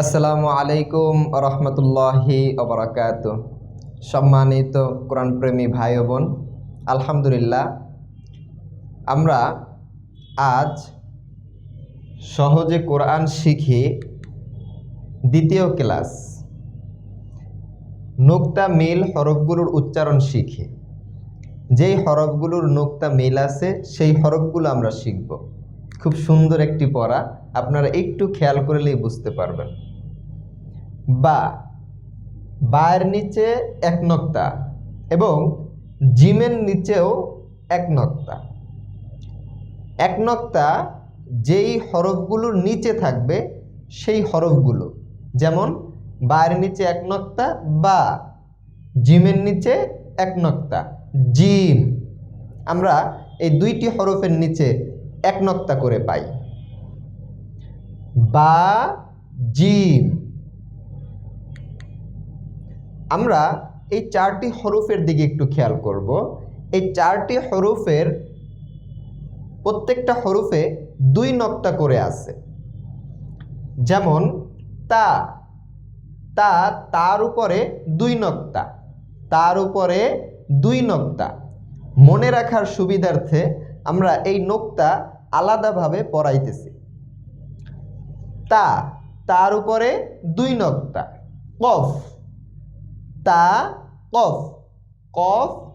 আসসালামু আলাইকুম রহমতুল্লাহি অবরাকাত সম্মানিত কোরআন প্রেমী ভাই বোন, আলহামদুলিল্লাহ, আমরা আজ সহজে কোরআন শিখি দ্বিতীয় ক্লাস। নোক্তা মিল হরফগুলোর উচ্চারণ শিখি। যেই হরফগুলোর নোক্তা মিল আছে, সেই হরফগুলো আমরা শিখব। খুব সুন্দর একটি পড়া। আপনারা একটু খেয়াল করলেই বুঝতে পারবেন। বা, বায়ের নিচে এক নক্তা এবং জিমের নিচেও এক নক্তা। এক নক্তা যেই হরফগুলোর নিচে থাকবে, সেই হরফগুলো। যেমন, বায়ের নিচে এক নক্তা বা জিমের নিচে এক নক্তা। জিম। আমরা এই দুইটি হরফের নিচে এক নক্তা করে পাই। বা জিম আমরা এই চারটি হরফের দিকে একটু খেয়াল করব। এই চারটি হরফের প্রত্যেকটা হরফে দুই নক্তা করে আছে। যেমন, তা। তা তার উপরে দুই নক্তা। তার উপরে দুই নক্তা। মনে রাখার সুবিধার্থে আমরা এই নোক্তা আলাদাভাবে পড়াইতেছি। তা, তার উপরে দুই নক্তা। কফ, তা, কফ। কফ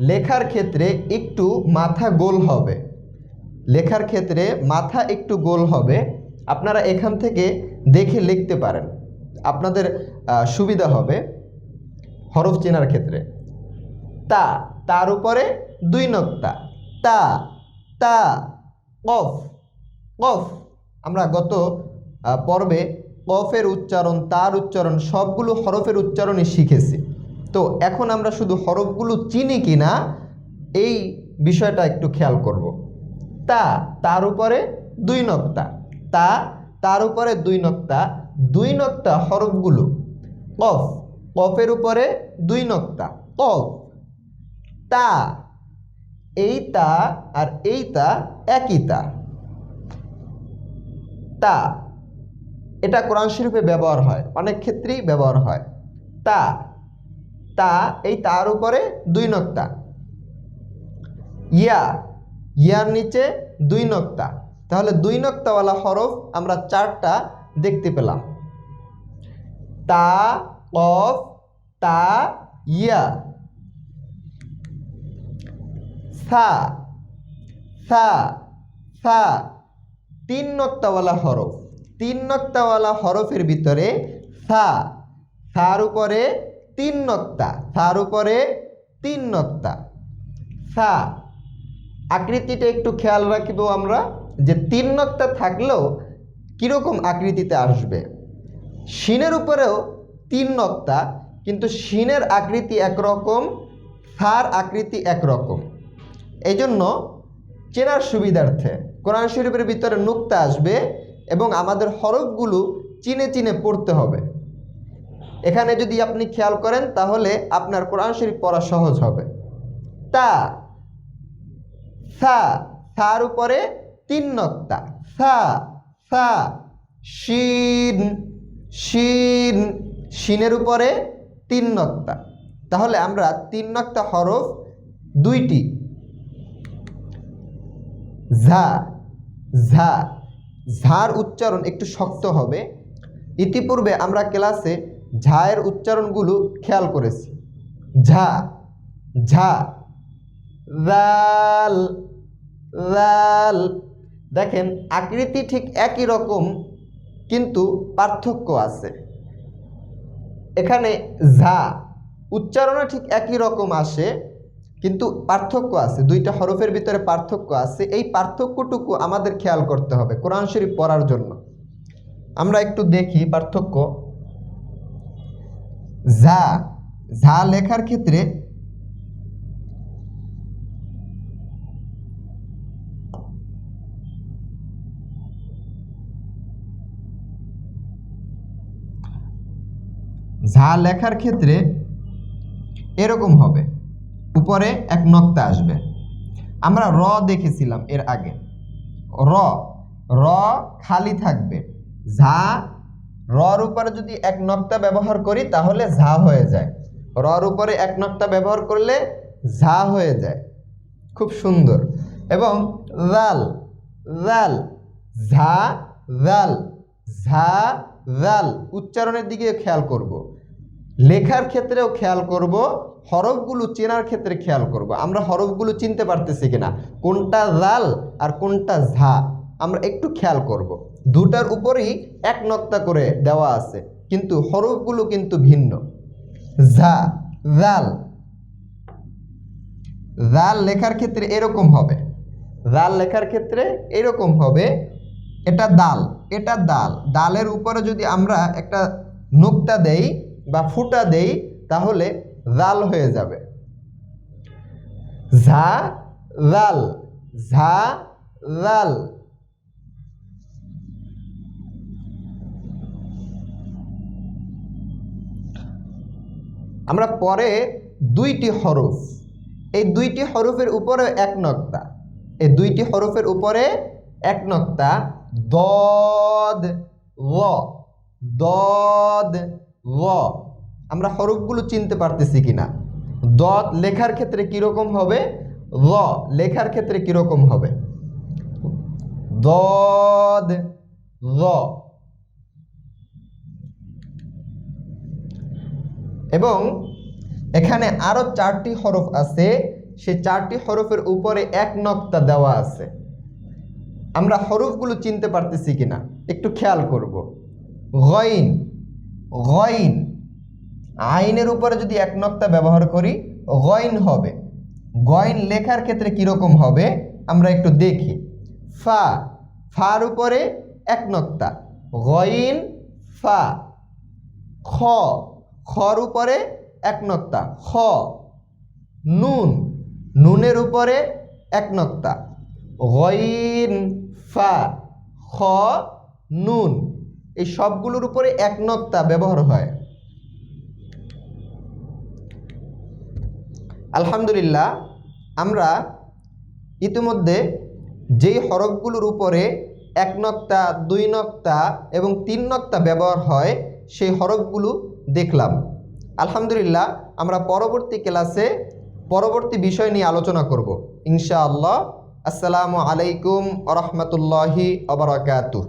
লেখার ক্ষেত্রে একটু মাথা গোল হবে। লেখার ক্ষেত্রে মাথা একটু গোল হবে। আপনারা এখান থেকে দেখে লিখতে পারেন। আপনাদের সুবিধা হবে হরফ চেনার ক্ষেত্রে। তা, তার উপরে দুই নক্তা। তা তা, কফ। কফ, আমরা গত পর্বে কফের উচ্চারণ, তার উচ্চারণ, সবগুলো হরফের উচ্চারণই শিখেছি। তো এখন আমরা শুধু হরফগুলো চিনি কি না এই বিষয়টা একটু খেয়াল করব। তা, তার উপরে দুই নক্তা। তা, তার উপরে দুই নক্তা। দুই নক্তা হরফগুলো। কফ, কফের উপরে দুই নক্তা। কফ। তা, এই তা আর এই তা একই তা। তা এটা কোরআন শরীফে ব্যবহার হয়, অনেক ক্ষেত্রেই ব্যবহার হয়। তা তা, এই তার উপরে দুই নক্তা। ইয়া, ইয়ার নিচে দুই নক্তা। তাহলে দুই নক্তাওয়ালা হরফ আমরা চারটা দেখতে পেলাম। তা, কফ, তা, ইয়া। সা সা সা, তিন নক্তাওয়ালা হরফ। তিন নক্তাওয়ালা হরফের ভিতরে সা, সার উপরে তিন নক্তা, সার উপরে তিন নক্তা। সা, আকৃতিটা একটু খেয়াল রাখব আমরা, যে তিন নক্তা থাকলেও কীরকম আকৃতিতে আসবে? শিনের উপরেও তিন নক্তা, কিন্তু শিনের আকৃতি একরকম, সার আকৃতি একরকম। এই জন্য চেনার সুবিধার্থে কোরআন শরীফের ভিতরে নুক্তা আসবে এবং আমাদের হরফগুলো চিনে চিনে পড়তে হবে। এখানে যদি আপনি খেয়াল করেন, তাহলে আপনার কোরআন শরীফ পড়া সহজ হবে। তা, সা, সার উপরে তিন নক্তা। সা সা, শিন শিন, শিনের উপরে তিন নক্তা। তাহলে আমরা তিন নক্তা হরফ দুইটি। ঝা ঝা ঝার উচ্চারণ একটু শক্ত হবে। ইতিপূর্বে আমরা ক্লাসে ঝায়ের উচ্চারণগুলো খেয়াল করেছি। ঝা ঝা লাল লাল দেখেন, আকৃতি ঠিক একই রকম, কিন্তু পার্থক্য আছে। এখানে ঝা, উচ্চারণও ঠিক একই রকম আসে। কিন্তু পার্থক্য আছে, দুইটা হরফের ভিতরে পার্থক্য আছে, এই পার্থক্যটুকু আমাদের খেয়াল করতে হবে কোরআন শরীফ পড়ার জন্য। আমরা একটু দেখি পার্থক্য। ঝা ঝা লেখার ক্ষেত্রে ঝা লেখার ক্ষেত্রে এরকম হবে। উপরে এক নক্তা আসবে। আমরা র দেখেছিলাম এর আগে। র র খালি থাকবে। ঝা, রর উপরে যদি এক নক্তা ব্যবহার করি তাহলে ঝা হয়ে যায়। রর উপরে এক নক্তা ব্যবহার করলে ঝা হয়ে যায়। খুব সুন্দর। এবং জাল জাল ঝা জাল ঝা জাল উচ্চারণের দিকে খেয়াল করব। লেখার ক্ষেত্রেও খেয়াল করব, হরফগুলো চেনার ক্ষেত্রে খেয়াল করব। আমরা হরফগুলো চিনতে পারতেছি কিনা? কোনটা জাল আর কোনটা ঝা? আমরা একটু খেয়াল করব। দুটার উপরেই এক নক্তা করে দেওয়া আছে, কিন্তু হরফগুলো কিন্তু ভিন্ন। ঝা জাল জাল লেখার ক্ষেত্রে এরকম হবে। জাল লেখার ক্ষেত্রে এরকম হবে, এটা দাল এটা দাল। ডালের উপরে যদি আমরা একটা নুক্তা দেই বা ফুটা দেই, তাহলে জাল হয়ে যাবে। ঝা, জাল ঝা, জাল। আমরা পরে দুইটি হরফ, এই দুইটি হরফের উপরে এক নক্তা, এই দুইটি হরফের উপরে এক নক্তা, দদ ল দদ ল। আমরা হরফগুলো চিনতে পারতেছি কিনা? দ লেখার ক্ষেত্রে কীরকম হবে? ল লেখার ক্ষেত্রে কীরকম হবে? দদ, ল। এবং এখানে আরও চারটি হরফ আছে, সে চারটি হরফের উপরে এক নক্তা দেওয়া আছে। আমরা হরফগুলো চিনতে পারতেছি কিনা? একটু খেয়াল করব। গইন। গইন। আইনের উপরে যদি এক নক্তা ব্যবহার করি, গইন হবে। গইন লেখার ক্ষেত্রে কীরকম হবে, আমরা একটু দেখি। ফা, ফার উপরে এক নক্তা। গইন, ফা। খ, খর উপরে এক নক্তা। খ, নুন। নুনের উপরে এক নক্তা। গইন, ফা। খ, নুন। এই সবগুলোর উপরে এক নক্তা ব্যবহার হয়। আলহামদুলিল্লাহ, আমরা ইতিমধ্যে যেই হরফগুলোর উপরে এক নক্তা, দুই নক্তা এবং তিন নক্তা ব্যবহার হয়, সেই হরফগুলো দেখলাম। আলহামদুলিল্লাহ, আমরা পরবর্তী ক্লাসে পরবর্তী বিষয় নিয়ে আলোচনা করব। ইনশাআল্লাহ, আসসালামু আলাইকুম রহমতুল্লাহি আবরাকাতুহ